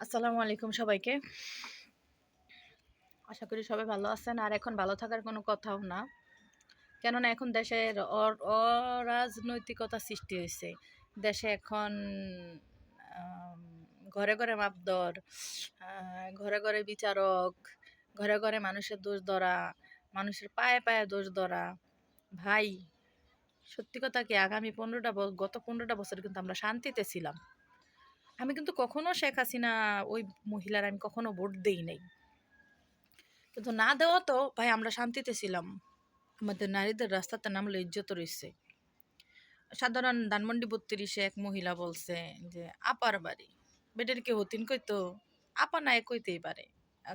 আসসালামু আলাইকুম সবাইকে। আশা করি সবাই ভালো আছেন। আর এখন ভালো থাকার কোনো কথাও না। কেননা এখন দেশের অরাজনৈতিকতা সৃষ্টি হয়েছে দেশে এখন ঘরে ঘরে মাপদর ঘরে ঘরে বিচারক, ঘরে ঘরে মানুষের দোষ ধরা, মানুষের পায়ে পায়ে দোষ ধরা। ভাই, সত্যি কথা কি আগামী পনেরোটা গত পনেরোটা বছর কিন্তু আমরা শান্তিতে ছিলাম। আমি কিন্তু কখনো শেখ হাসিনা ওই মহিলার আমি কখনো ভোট দেই নাই। কিন্তু না দেওয়া তো, ভাই আমরা শান্তিতে ছিলাম। আমাদের নারীদের রাস্তাতে নামলে ইজ্জত রয়েছে সাধারণ ধানমন্ডি বত্রিশে এক মহিলা বলছে যে, আপার বাড়ি। বেটের কে হতিন কইতো, আপা না কইতেই পারে।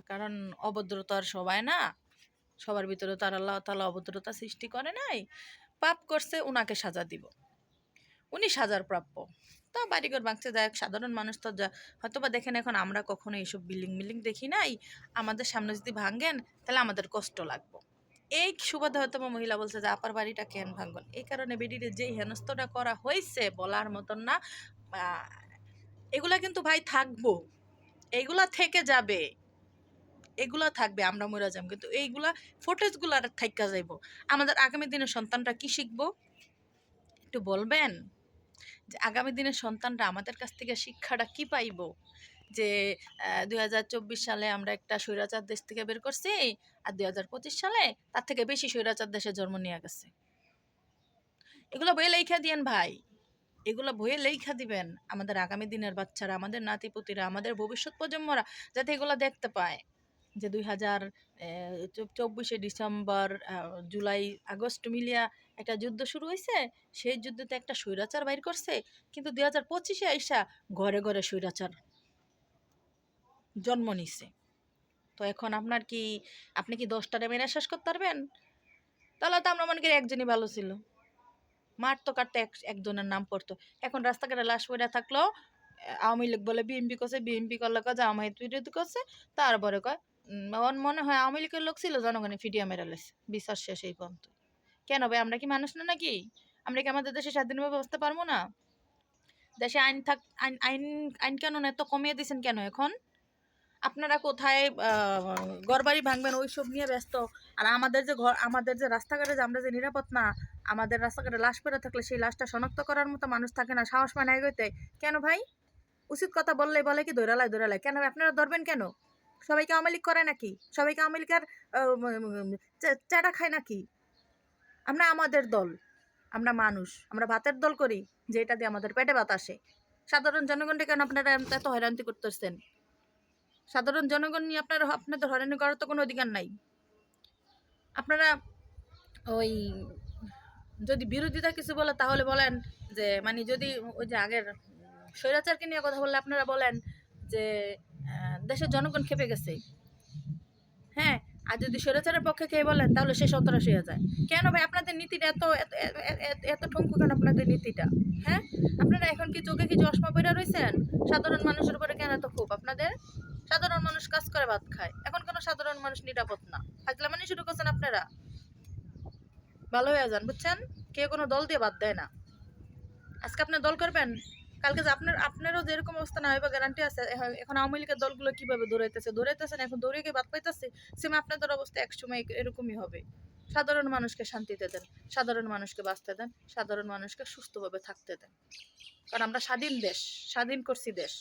কারণ অভদ্রতা আর সবাই না, সবার ভিতরে তার আল্লাহ তালা অভদ্রতা সৃষ্টি করে নাই, পাপ করছে ওনাকে সাজা দিব। উনি হাজার প্রাপ্য। তা বাড়িঘর ভাঙছে যাক সাধারণ মানুষ তো যা হয়তো বা দেখেন এখন আমরা কখনো এইসব বিল্ডিং বিল্ডিং দেখি নাই। আমাদের সামনে যদি ভাঙেন, তাহলে আমাদের কষ্ট লাগবে। এই সুবাদে হয়তো মহিলা বলছে যে, আপার বাড়িটা কেন ভাঙবেন? এই কারণে বেডির যে হেনস্তটা করা হয়েছে বলার মতন না এগুলা কিন্তু ভাই থাকব। এইগুলা থেকে যাবে। এগুলা থাকবে, আমরা মরে যাম। কিন্তু এইগুলা ফুটেজগুলো আর থাইকা যাইব। আমাদের আগামী দিনের সন্তানটা কি শিখব? একটু বলবেন? আগামী দিনের সন্তানরা আমাদের কাছ থেকে শিক্ষাটা কি পাইব? যে দুই হাজার চব্বিশ সালে আমরা একটা স্বৈরাচার দেশ থেকে বের করছি আর দুই হাজার পঁচিশ সালে তার থেকে বেশি স্বৈরাচার দেশে জন্ম নিয়ে গেছে। এগুলো বইয়ে লেখা দিয়েন ভাই। এগুলো বইয়ে লেখা দিবেন আমাদের আগামী দিনের বাচ্চারা, আমাদের নাতিপুতিরা, আমাদের ভবিষ্যৎ প্রজন্মরা, যাতে এগুলো দেখতে পায়। যে দুই হাজার চব্বিশে ডিসেম্বর জুলাই, আগস্ট মিলিয়া একটা যুদ্ধ শুরু হয়েছে সেই যুদ্ধতে একটা স্বৈরাচার বাইর করছে। কিন্তু দুই হাজার পঁচিশে আইসা ঘরে ঘরে স্বৈরাচার জন্ম নিছে। তো এখন আপনার কি, আপনি কি দশটারে মেনে শেষ করতে পারবেন? তাহলে তো আমরা মনে করি একজনই ভালো ছিল। মারতো কাটতে এক, একজনের নাম পড়তো। এখন রাস্তাঘাটে লাশ পড়ে থাকল আওয়ামী লীগ বলে বিএমপি করছে বিএমপি করলে যে আওয়ামী বিরোধী করছে, তারপরে কয় ওর মনে হয় আওয়ামী লীগের লোক ছিল জনগণে ফিটিয়া মেরে লেছে বিচার শেষ এই পর্যন্ত। কেন ভাই, আমরা কি মানুষ না নাকি? আমরা কি আমাদের দেশে স্বাধীনভাবে বসতে পারব না? দেশে আইন থাক, আইন আইন আইন কানুন এত কমিয়ে দিয়েছেন কেন এখন? আপনারা কোথায় ঘর বাড়ি ভাঙবেন, ওইসব নিয়ে ব্যস্ত। আর আমাদের যে ঘর, আমাদের যে রাস্তাঘাটে যে আমরা যে নিরাপদ না, আমাদের রাস্তাঘাটে লাশ পড়ে থাকলে সেই লাশটা শনাক্ত করার মতো মানুষ থাকে না, সাহস পায় না এগোতে কেন ভাই? উচিত কথা বললেই বলে কি দৌড়ালায় দৌড়ালায় কেন? আপনারা ধরবেন কেন? সবাইকে আওয়ামী করে নাকি? সবাইকে আওয়ামী লীগের চাটা খায় নাকি? আমরা আমাদের দল, আমরা মানুষ, আমরা ভাতের দল করি, যে এটা দিয়ে আমাদের পেটে ভাত আসে। সাধারণ জনগণকে কেন আপনারা এত হয়রানি করতেছেন? সাধারণ জনগণ নিয়ে আপনারা, আপনাদের হয়রানি করার তো কোনো অধিকার নাই। আপনারা ওই, যদি বিরোধিতা কিছু বলে, তাহলে বলেন যে মানে যদি ওই যে আগের স্বৈরাচারকে নিয়ে কথা বললে আপনারা বলেন যে দেশের জনগণ খেপে গেছে। হ্যাঁ আর যদি স্বৈরাচারের পক্ষে কে বলেন, তাহলে সে সন্ত্রাসী হয়ে যায়। কেন ভাই? আপনাদের নীতিটা এত, এত- ঠঙ্কু কেন আপনাদের নীতিটা? হ্যাঁ? আপনারা এখন কি চোখে কি চশমা পরে রয়েছেন সাধারণ মানুষের উপরে কেন এত খুব আপনাদের? সাধারণ মানুষ কাজ করে, ভাত খায়। এখন কোনো সাধারণ মানুষ নিরাপদ না। থাকলে মানে শুরু করছেন আপনারা। ভালো হয়ে যান, বুঝছেন? কেউ কোনো দল দিয়ে বাদ দেয় না। আজকে আপনি দল করবেন? কালকে যে আপনার, আপনারও যেরকম অবস্থা, না হয় বা গ্যারান্টি আছে এখন আওয়ামী লীগের দলগুলো কীভাবে দৌড়াইতেছে? দৌড়াইতেছেন এখন, দৌড়িয়ে গিয়ে বাদ পাইতেছে? সেম আপনাদের অবস্থা, এক সময় এরকমই হবে। সাধারণ মানুষকে শান্তিতে দেন, সাধারণ মানুষকে বাঁচতে দেন, সাধারণ মানুষকে সুস্থভাবে থাকতে দেন। কারণ আমরা স্বাধীন দেশ, স্বাধীন করছি দেশ।